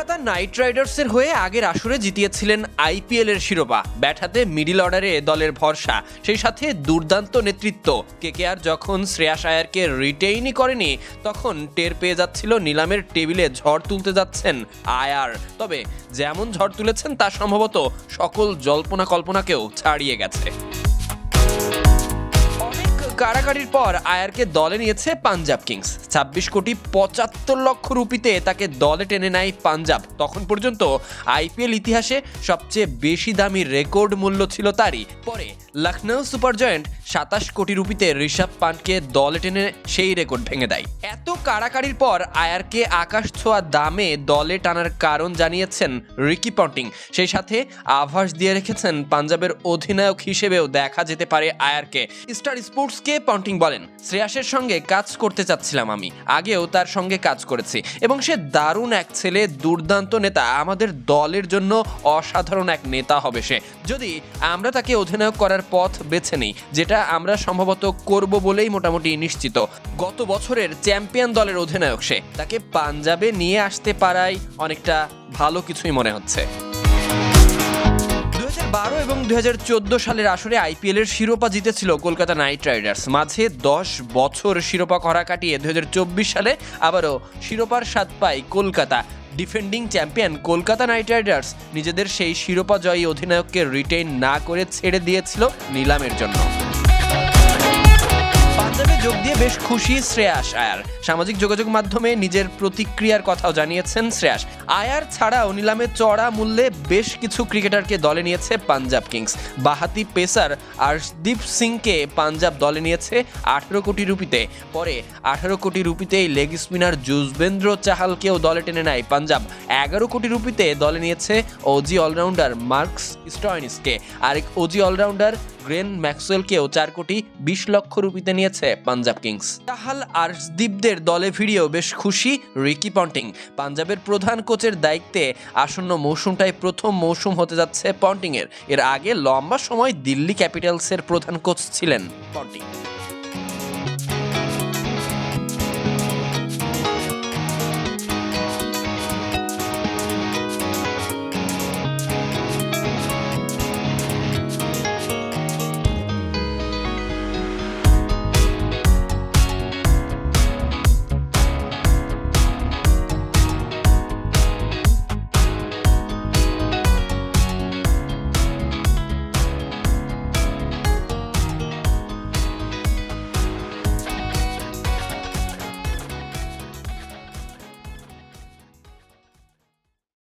Kolkata night রাইডার্সের হয়ে আগের আসরে জিতিয়েছিলেন আইপিএল এর শিরোপা। ব্যাট হাতে মিডিল অর্ডারে দলের ভরসা। সেই সাথে দুর্দান্ত নেতৃত্ব। কেকেআর যখন শ্রেয়াস আয়ারকে রিটেইনই করেনি, তখন টের পেয়ে যাচ্ছিল নিলামের টেবিলে ঝড় তুলতে যাচ্ছেন আয়ার। তবে যেমন ঝড় তুলেছেন তা সম্ভবত সকল জল্পনা কল্পনাকেও ছাড়িয়ে গেছে। কাড়াকাড়ির পর আয়ারকে দলে নিয়েছে পাঞ্জাব কিংস। ছাব্বিশ কোটি পঁচাত্তর লক্ষ রুপিতে তাকে দলে টেনে নেয় পাঞ্জাব। তখন পর্যন্ত আইপিএল ইতিহাসে সবচেয়ে বেশি দামি রেকর্ড মূল্য ছিল তারই। পরে লখনৌ সুপার জয়েন্ট সাতাশ কোটি রুপিতে ঋষভ পান্টকে দলে টেনে সেই রেকর্ড ভেঙে দেয়। এত কাড়াকাড়ির পর আয়ারকে আকাশ ছোঁয়া দামে দলে টানার কারণ জানিয়েছেন রিকি পন্টিং। সেই সাথে আভাস দিয়ে রেখেছেন পাঞ্জাবের অধিনায়ক হিসেবেও দেখা যেতে পারে আয়ারকে। স্টার স্পোর্টসকে পন্টিং বলেন? শ্রেয়াসের সঙ্গে কাজ করতে চাচ্ছিলাম আমি। আগেও তার সঙ্গে কাজ করেছি। এবং সে দারুণ এক ছেলে, দুর্দান্ত নেতা। আমাদের দলের জন্য অসাধারণ এক নেতা হবে সে। যদি আমরা তাকে অধিনায়ক করার পথ বেছে নিই, যেটা আমরা সম্ভবত করব বলেই মোটামুটি নিশ্চিত। গত বছরের চ্যাম্পিয়ন দলের অধিনায়ক সে। তাকে পাঞ্জাবে নিয়ে আসতে পারাই অনেকটা ভালো কিছুই মনে হচ্ছে। বারো এবং দু হাজার চোদ্দ সালের আসরে আইপিএল এর শিরোপা জিতেছিল কলকাতা নাইট রাইডার্স। মাঝে দশ বছর শিরোপা করা কাটিয়ে দু হাজার চব্বিশ সালে আবারও শিরোপার স্বাদ পায় Kolkata. Defending champion Kolkata knight riders নিজেদের সেই শিরোপা জয়ী অধিনায়ককে রিটেইন না করে ছেড়ে দিয়েছিল নিলামের জন্য। যোগ দিয়ে বেশ খুশি শ্রেয়াস আয়ার। সামাজিক যোগাযোগ মাধ্যমে নিজের প্রতিক্রিয়ার কথাও জানিয়েছেন শ্রেয়াস। আয়ার ছাড়াও নিলামে চড়া মূল্যে বেশ কিছু ক্রিকেটারকে দলে নিয়েছে পাঞ্জাব কিংস। বাহাতি পেসার আর্শদীপ সিংকে পাঞ্জাব দলে নিয়েছে আঠেরো কোটি রুপিতে। পরে আঠারো কোটি রুপিতেই লেগ স্পিনার যুজবেন্দ্র চাহালকেও দলে টেনে নেয় পাঞ্জাব। এগারো কোটি রুপিতে দলে নিয়েছে ওজি অলরাউন্ডার মার্কস স্টয়নিসকে। আরেক ওজি অলরাউন্ডার গ্রেন ম্যাক্সওয়েলকেও চার কোটি বিশ লক্ষ রুপিতে নিয়েছে পাঞ্জাব কিংস। চাহাল আর্শদীপদের দলে ফিরিয়েও বেশ খুশি রিকি পন্টিং। পাঞ্জাবের প্রধান কোচের দায়িত্বে আসন্ন মৌসুমটাই প্রথম মৌসুম হতে যাচ্ছে পন্টিংয়ের। এর আগে লম্বা সময় দিল্লি ক্যাপিটালসের প্রধান কোচ ছিলেন পন্টিং।